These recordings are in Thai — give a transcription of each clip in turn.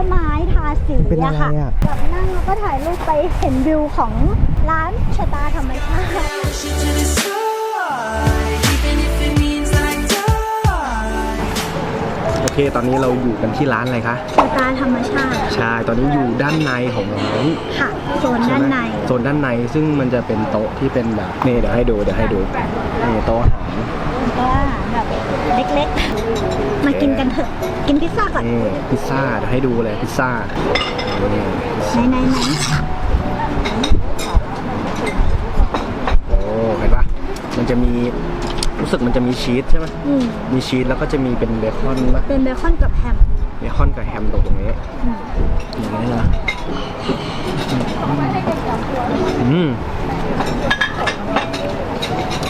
ต้นไม้ทาสีเป็นอะอะไรค่ะอะ แบบนั่งแล้วก็ถ่ายรูปไปเห็นวิวของร้านชะตาธรรมชาติ push it to the side, even if it means I die. โอเค ตอนนี้เราอยู่กันที่ร้านอะไรคะ ชะตาธรรมชาติใช่ ตอนนี้อยู่ด้านในของร้านค่ะโซนด้านใน โซนด้านในซึ่งมันจะเป็นโต๊ะที่เป็นแบบนี่เดี๋ยวให้ดูเดี๋ยวให้ดูนี่โต๊ะอาหารก็แบบเล็กๆ มากินกันเถอะ กินพิซซ่าก่อน นี่พิซซ่าเดี๋ยวให้ดูเลยพิซซ่านี่ไหนไหนไหนโอ้เห็นปะมันจะมีรู้สึกมันจะมีชีสใช่ไหมอืมมีชีสแล้วก็จะมีเป็นเบคอนปะเป็นเบคอนกับแฮม เบคอนกับแฮมตรงนี้อืม อย่างนี้นะอืม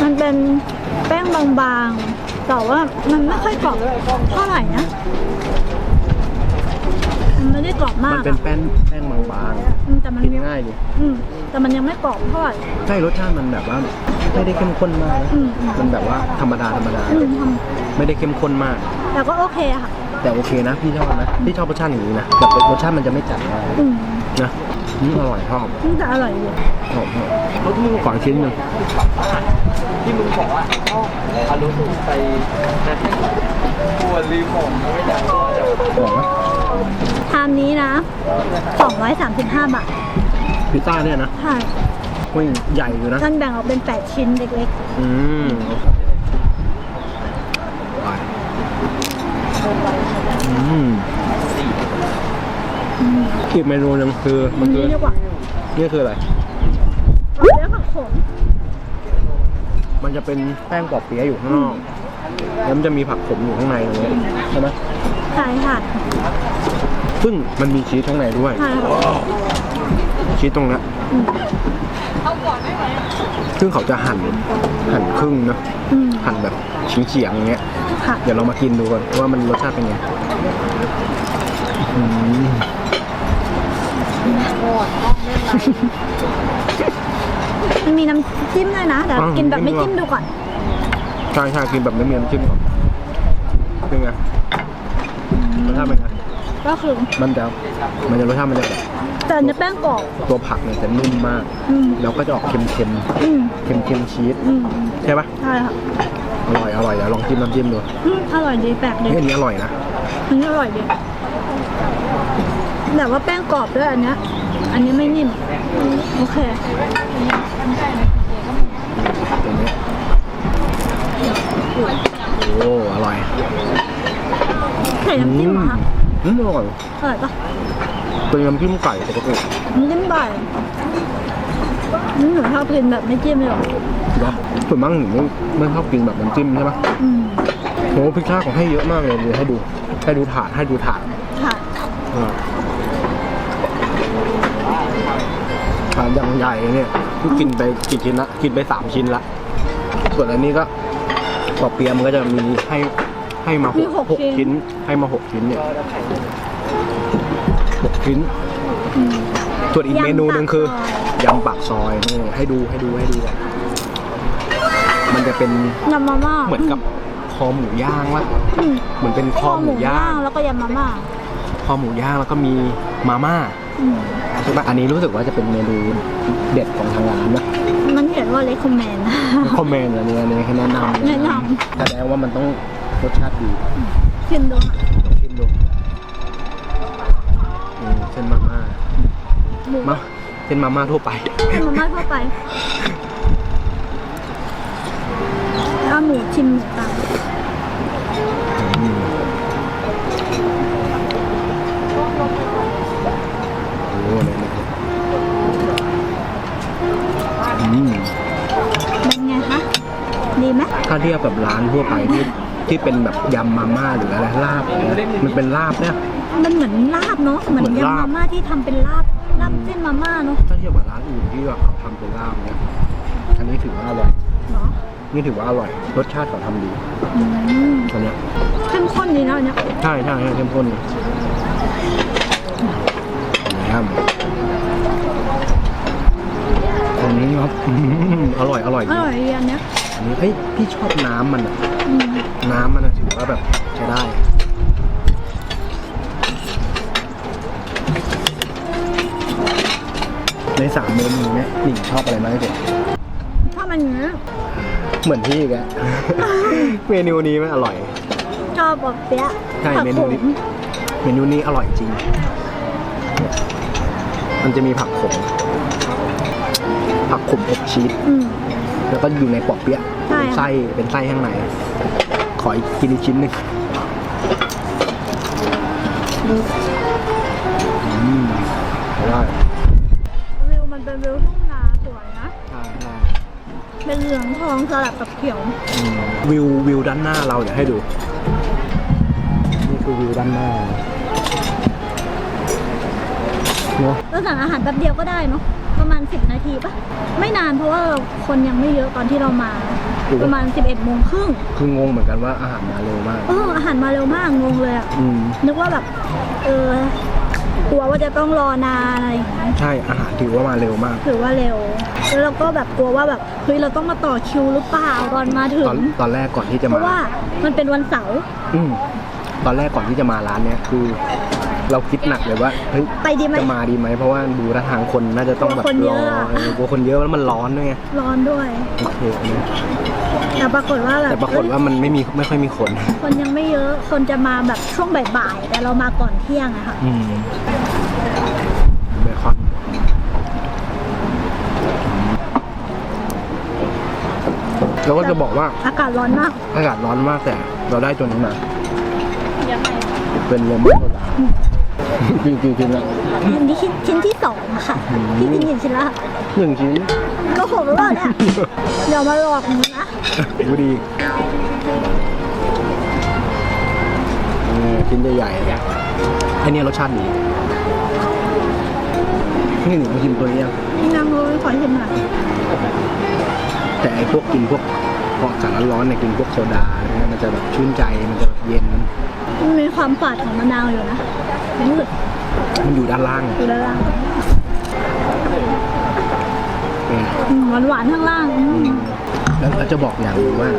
มันเป็นแป้งบางๆ แต่ว่ามันไม่ค่อยกรอบเท่าไหร่นะมันไม่ได้กรอบมัมานกเป็นอะแป้งแป้งบางอืมแต่มันๆกินยังง่ายดิอืมแต่มันยังไม่กรอบเท่าไหร่ ใช่รสชาติมันแบบว่าไม่ได้เข้มข้นมากนะอืมอืม มันแบบว่าธรรมดาธรรมดาอืมทไม่ได้เข้มข้นมากำแต่ก็โอเคอะค่ะแต่โอเคนะพี่ชอบนะพี่ชอบรสชาติอย่างนี้นะแบบรสชาติมันจะไม่จัดมากอืมนะอืมอร่อยชอบมันจะอร่อยอยู่หอมเขาที่มึงขอชิ้นหนึ่ง ที่มึงบอกว่าเอารู้สึกไปนะปวดรีผมไม่อยากว่าจะอร่อยนะชามนี้นะ 235 บาท พิซซ่าเนี่ยนะ ใช่มันใหญ่อยู่นะมันแบ่งออกเป็น 8 ชิ้นเล็กอืมอืมอีกเมนูหนึงคือมันคือนี้ดีกว่านี่คืออะไรเนื้อผักขม มันจะเป็นแป้งกรอบเปี๊ยะอยู่ข้างนอกแล้วมันจะมีผักขมอยู่ข้างในตรงนี้ใช่ไหมใช่ค่ะซึ่งมันมีชีสข้างในด้วยใช่ค่ะชีสตรงนี้นอืมซึ่งเขาจะหั่นหั่นครึ่งเนอะอืม หั่นแบบเฉียงๆอย่างเงี้ย ค่ะ เดี๋ยวเรามากินดูกันว่ามันรสชาติเป็นไงอืม มันมีน้ำจิ้มด้วยนะแต่กินแบบไม่จิ้มดูก่อน ใช่ใช่กินแบบไม่มีน้ำจิ้มก่อนเป็นไงรสชาติเป็นไงก็คือมันจะมันจะรสชาติมันจะแบบแต่เนื้อแป้งกรอบตัวผักเนี่ยจะนุ่มมาก อืมแล้วก็จะออกเค็มอืมๆเค็มๆชีสอืมใช่ปะใช่ค่ะอร่อยอร่อยเดี๋ยวลองจิ้มน้ำจิ้มดูอืมอร่อยดีแปลกดี เฮ้ยอันนี้อร่อยนะ อันนี้อร่อยดีแต่ว่าแป้งกรอบด้วยอันเนี้ย อันนี้ไม่นิ่ม โอเคโอ้ อร่อยใส่น้ำจิ้มเหรอคะอืมอร่อยอร่อยปะเป็นน้ำจิ้มไก่ปกติน้ำจิ้มบ่อยนี่หนูชอบกินแบบไม่จิ้มเลยหรอเนาะส่วนมากหนูไม่ชอบกินแบบน้ำจิ้มใช่ปะอืมโหพิซซ่าของให้เยอะมากเลยเดี๋ยวให้ดู ให้ดูถาดให้ดูถาดค่ะอ่าถาด อย่างใหญ่เนี่ยที่กินไปกี่ชิ้นละกินไปสามชิ้นละส่วนอันนี้ก็ปอเปียะมันก็จะมีให้ให้มาหมีกหกหกชิ้น ชิ้น ให้มาหกชิ้นเนี่ยหกชิ้น อืม ส่วนอีกยำเมนูหนึ่งคือปากซอยยำปากซอยนี่ให้ดูให้ดูให้ดูมันจะเป็นยำมาม่าเหมือนกับคอหมูย่างวะอืมเหมือนเป็นคอหมูย่าง แล้วก็ยำมาม่าคอหมูย่างแล้วก็มีมาม่า อืม ใช่ปะอันนี้รู้สึกว่าจะเป็นเมนูเด็ดของทางร้านนะมันเขียนว่า recommend คอมเมนต์อันนี้อันนี้ให้แนะนำแนะนแสดงว่ามันต้องรสชาติดีชิมดูค่ะลองชิมดูอืมเส้นมาม่าหมูมาเส้นมาม่าทั่วไป มาม่าทั่วไปแล้วเอาหมูชิมหมูตาม บกับร้านทั่วไปที่ที่เป็นแบบยำมาม่าหรืออะไรลาบอะไรเนี่ยมันเป็นลาบเนี่ย มันเหมือนลาบเนาะเหมือนเหมือนลาบยำมาม่าที่ทำเป็นลาบลาบเส้นมาม่าเนาะถ้าเทียบกับร้านอื่นที่แบบเขาทำเป็นลาบเนี่ยอันนี้ถือว่าอร่อย เนาะนี่ถือว่าอร่อย รสชาติเขาทำดีอืมอันเนี้ยเข้มข้นดีนะอันเนี้ยใช่ใช่ใช่เข้มข้นนะครับอันนี้ครับอืมอร่อยอร่อยอดีร่อยดีอันเนี้ยอั นี้เฮ้ยพี่ชอบน้ำมันอะน้ำมันถือว่าแบบใช้ได้ในสามเมนูเนี้หนิงชอบอะไรมากที่สุดชอบอันเนี้เหมือนพี่อีกอะเมนูนี้มันอร่อย ชอบแบบเปี๊ยะใช่เมนูนี้เมนูนี้อร่อยจริง มันจะมีผักขม ผักขมอบชีส แล้วก็อยู่ในปอกเปี๊ยะใช่ เป็นไส้เป็นไส้ข้างในขออีกกินอีกชิ้นหนึ่งอืมได้วิวมันเป็นวิวทุ่งนาสวยนะ ได้ได้เป็นเหลืองทองสลับกับเขียว อืมวิววิวด้านหน้าเราเดี๋ยวให้ดู นี่คือวิวด้านหน้าเนาะแล้วสั่งอาหารแป๊บเดียวก็ได้เนาะประมาณ10 นาทีปะไม่นานเพราะว่าคนยังไม่เยอะตอนที่เรามา ประมาณ 11โมงครึ่งคืองงเหมือนกันว่าอาหารมาเร็วมากเอออาหารมาเร็วมากงงเลยอะอืมนึกว่าแบบเออกลัวว่าจะต้องรอนานอะไรอย่างเงี้ยใช่อาหารถือว่ามาเร็วมาก ถือว่าเร็ว แล้วเราก็แบบกลัวว่าแบบเฮ้ยเราต้องมาต่อคิวหรือเปล่าตอนมาถึง ตอนตอนแรกก่อนที่จะเพมาราะว่ามันเป็นวันเสาร์ อืมตอนแรกก่อนที่จะมาร้านเนี้ยคือ เราคิดหนักเลยว่าเฮ้ยไปดีไหม จะมาดีไหมเพราะว่าดูท่าทางคนน่าจะต้องแบบกลัวคนเยรออะอะเออกลัวคนเยอะแล้วมันร้อนด้วยไงร้อนด้วย โอเคอันนี้แต่ปรากฏว่าแบบแต่ปรากฏว่ามันไม่มีไม่ค่อยมีคนคนยังไม่เยอะ คนจะมาแบบช่วงบ่ายๆ แต่เรามาก่อนเที่ยงอะค่ะ อืมเบคอนแล้วก็จะบอกว่า อากาศร้อนมาก อากาศร้อนมากแต่เราได้ตัวนี้มา เป็นเลมอนโซดา กินกินกินแล้วอันนี้ชิ้นชิ้นที่สองอะค่ะอืมที่กินกี่ชิ้นละหนึ่งชิ้นก็หกแล้วเนี่ยเดี๋ยวมาหลอกหนูนะดูดีเออชิ้นใหญ่ๆอันนี้รสชาติดีนี่หนูมาชิมตัวนี้ยังนี่นางเลยขอชิมหน่อยแต่ไอ้พวกกินพวกพออากาศร้อนๆเนี่ยกินพวกโซดาเนี่ยมันจะแบบชื่นใจ มันจะแบบเย็น มันมีความฝาดของมะนาวอยู่นะ มืดมันอยู่ด้านล่างอยู่ด้านล่างเป็นหวานหวานๆข้างล่างอืมแล้วเราจะบอกอย่างหนึงว่า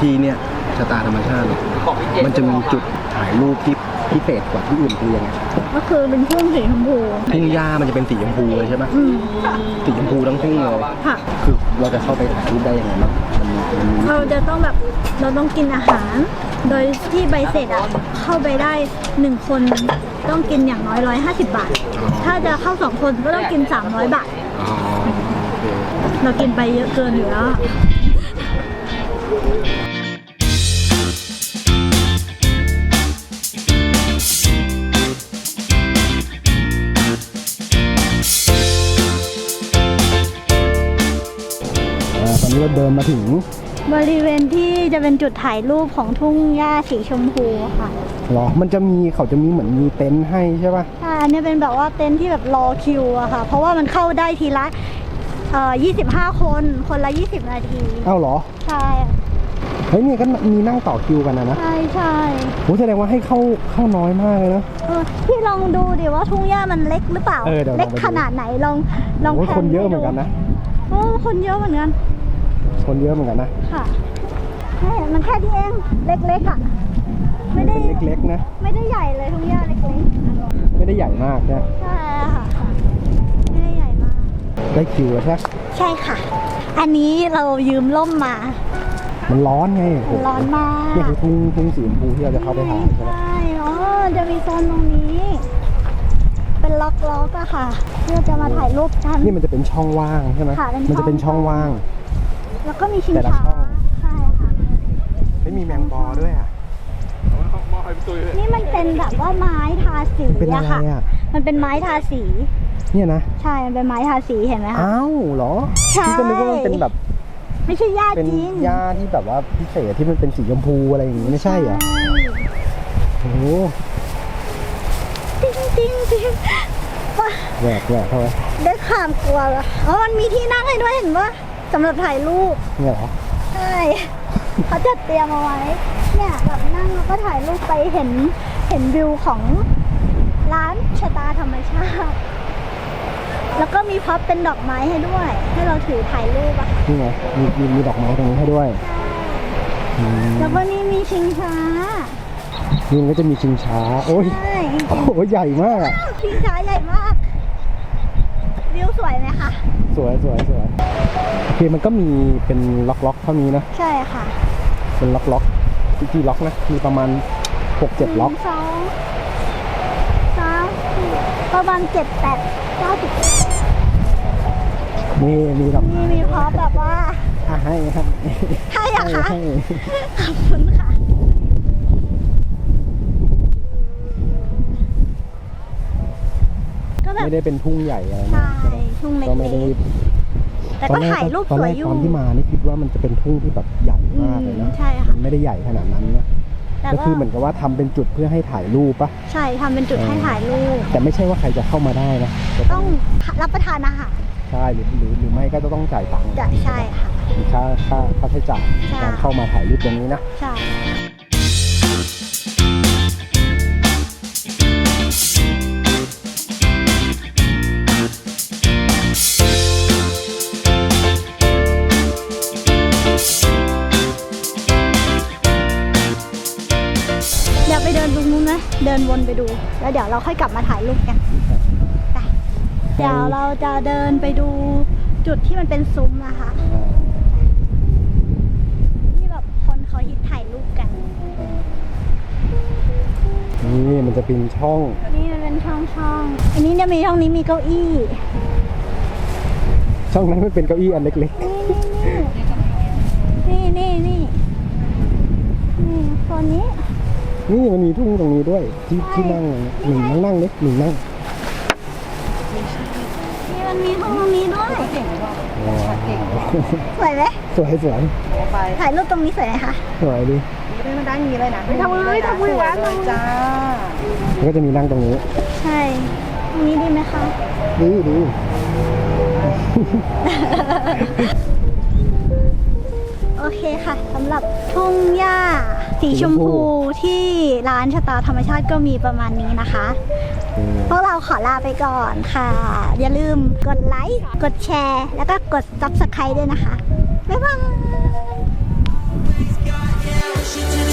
ที่เนี่ยชะตาธรรมชาติเนี่ยมันจะมีจุดถ่ายรูปที่พิเศษกว่าที่อื่นคือยังไงก็คือเป็นทุ่งสีชมพูทุ่งหญ้ามันจะเป็นสีชมพูเลยใช่ไหมอืมสีชมพูทั้งทุ่งเลยค่ะคือเราจะเข้าไปถ่ายรูปได้ยังไงบ้างมันมีมันมีเราจะต้องแบบเราต้องกินอาหาร โดยที่ใบเสร็จอะเข้าไปได้หนึ่งคน ต้องกินอย่างน้อยร้อยห้าสิบบาท ถ้าจะเข้าสองคนก็ต้องกินสามร้อยบาท อ๋อโอเคเรากินไปเยอะเกินอยู่แล้วอะอ่าตอนนี้เราเดินมาถึง บริเวณที่จะเป็นจุดถ่ายรูปของทุ่งหญ้าสีชมพูค่ะหรอ มันจะมีเขาจะมีเหมือนมีเต็นท์ให้ใช่ป่ะใช่อันนี้เป็นแบบว่าเต็นท์ที่แบบรอคิวอะค่ะ เพราะว่ามันเข้าได้ทีละเอ่อ25 คน คนละ 20 นาทีอ้าวเหรอ ใช่ เฮ้ยนี่ก็มีนั่งต่อคิวกันนะนะใช่ใช่โหแสดงว่าให้เข้าเข้าน้อยมากเลยนะ เออพี่ลองดูดิว่าทุ่งหญ้ามันเล็กหรือเปล่าเออเดี๋ยวลองเล็กไปดู ขนาดไหนลองลองโอ้ยแพคนเยอะเหมือนกันนะโอ้คนเยอะเหมือนกัน คนเยอะเหมือนกันนะค่ะใช่มันแค่ที่เองเล็กๆอะไม่ได้เป็นเล็กๆนะไม่ได้ใหญ่เลยทุ่งหญ้าเล็กไม่ได้ใหญ่มากนะๆใช่ค่ะไม่ได้ใหญ่มากได้คิวแล้วใช่ปะใช่ค่ะ อันนี้เรายืมล่มมา มันร้อนไงโอ้โหร้อนมากนี่คือทุ่งทุ่งสีชมพูที่เราจะเข้าไปถ่ายใช่ไหมใช่อ๋อจะมีโซนตรงนี้ เป็นล็อกๆอะค่ะเพื่อจะมาถ่ายรูปกันนี่มันจะเป็นช่องว่างใช่ไหมค่ะเป็นมันจะเป็นช่ช่อองงว่าง แล้วก็มีชิงแต่ละช้าช่อง ใช่ค่ะ ไม่มีแมงปอด้วยอะนี่มันเป็นแบบว่าไม้ทาสีเป็นอะอะไรค่ะ อะ มันเป็นไม้ทาสี เนี่ยนะ ใช่ มันเป็นไม้ทาสีเห็นไหมคะ อ้าวเหรอใช่ พี่ก็นึกว่ามันเป็นแบบ ไม่ใช่หญ้าเป็นจริงหญ้าที่แบบว่าพิเศษที่มันเป็นสีชมพูอะไรอย่างงี้ไม่ใช่เหรอ โอ้โหจริงจริงจริงว่าแหวกแหวกเข้าไปได้ความกลัวละอ๋อมันมีที่นั่งให้ด้วยเห็นปะ สำหรับถ่ายรูปเนี่ยเหรอใช่เขาจัดเตรียมเอาไว้ เนี่ยแบบนั่งแล้วก็ถ่ายรูปไปเห็นเห็นวิวของร้านชะตาธรรมชาติ แล้วก็มีพับเป็นดอกไม้ให้ด้วย ให้เราถือถ่ายรูปอะค่ะนี่ไงมีมีมีดอกไม้ตรงนี้ให้ด้วยอืมแล้วก็นี่มีชิงช้านี่มันก็จะมีชิงช้า โอ้ยใช่โอ้โหใหญ่มากอะชิงช้าใหญ่มาก วิวสวยไหมคะ สวยสวยสวยคือมันก็มีเป็นล็อกล็อกๆเท่านี้นะใช่ค่ะ เป็นล็อกล็อกกี่ล็อกนะมีประมาณหกเจ็ดล็อกหนึ่งสองสามสี่ประมาณเจ็ดแปดเก้าสิบนี่มีดอกมีมีพร้อมแบบว่าอะให้ครับให้อะคะให้ ขอบคุณค่ะ แบบไม่ได้เป็นทุ่งใหญ่อะไรใช่นะใช่ไหมทุ่งเล็ก็ไม่ได้กๆแต่ตอก็นแรถ่ายรูปตอนสแรวยกอยู่ ตอนที่มานี่คิดว่ามันจะเป็นทุ่งที่แบบใหญ่มากเลยนะอืมใช่ค่ะ มันไม่ได้ใหญ่ขนาดนั้นนะแต่ก็ก็คือเหมือนกับว่าทำเป็นจุดเพื่อให้ถ่ายรูปปะใช่ทำเป็นจุดให้ถ่ายรูป แต่ไม่ใช่ว่าใครจะเข้ามาได้นะจะต้องรับประทานอาหารใช่หรือหรือหรือไม่ก็จะต้องจ่ายตังค์จะใช่ค่ะ มีค่าค่าค่าใช้จ่ายใช่การเข้ามาถ่ายรูปตรงนี้นะ ใช่ ไปดู แล้วเดี๋ยวเราค่อยกลับมาถ่ายรูปกันไปเดี๋ยวเราจะเดินไปดูจุดที่มันเป็นซุ้มนะคะที่แบบคนเขาฮิตถ่ายรูปกัน นี่มันจะเป็นช่อง นี่มันเป็นช่องช่องๆอันนี้เนี่ยมีช่องนี้มีเก้าอี้ ช่องนั้นมันเป็นเก้าอี้อันเล็กนี่นี่นี่นี่นี่โซนนี้ๆ นี่มันมีทุ่งตรงนี้ด้วย ที่ที่นั่งหนึ่งนั่งนั่งเล็กหนึ่งนั่งนี่มันมีห้องตรงนี้ด้วยว้าวสวยไหมสวยสวยถ่ายรูปตรงนี้สวยไหมคะสวยดิไม่ได้อย่างนี้เลยนะไม่ทำเลยทำเลยสวยเลยจ้า Ah. แล้วก็จะมีนั่งตรงนี้ ใช่ตรงนี้ดีไหมคะดีดีโอเคค่ะสำหรับทุ่งหญ้า สีชมพูที่ร้านชะตาธรรมชาติก็มีประมาณนี้นะคะ พวกเราขอลาไปก่อนค่ะ อย่าลืมกดไลค์กดแชร์ แล้วก็กด Subscribe ด้วยนะคะ บ๊ายบาย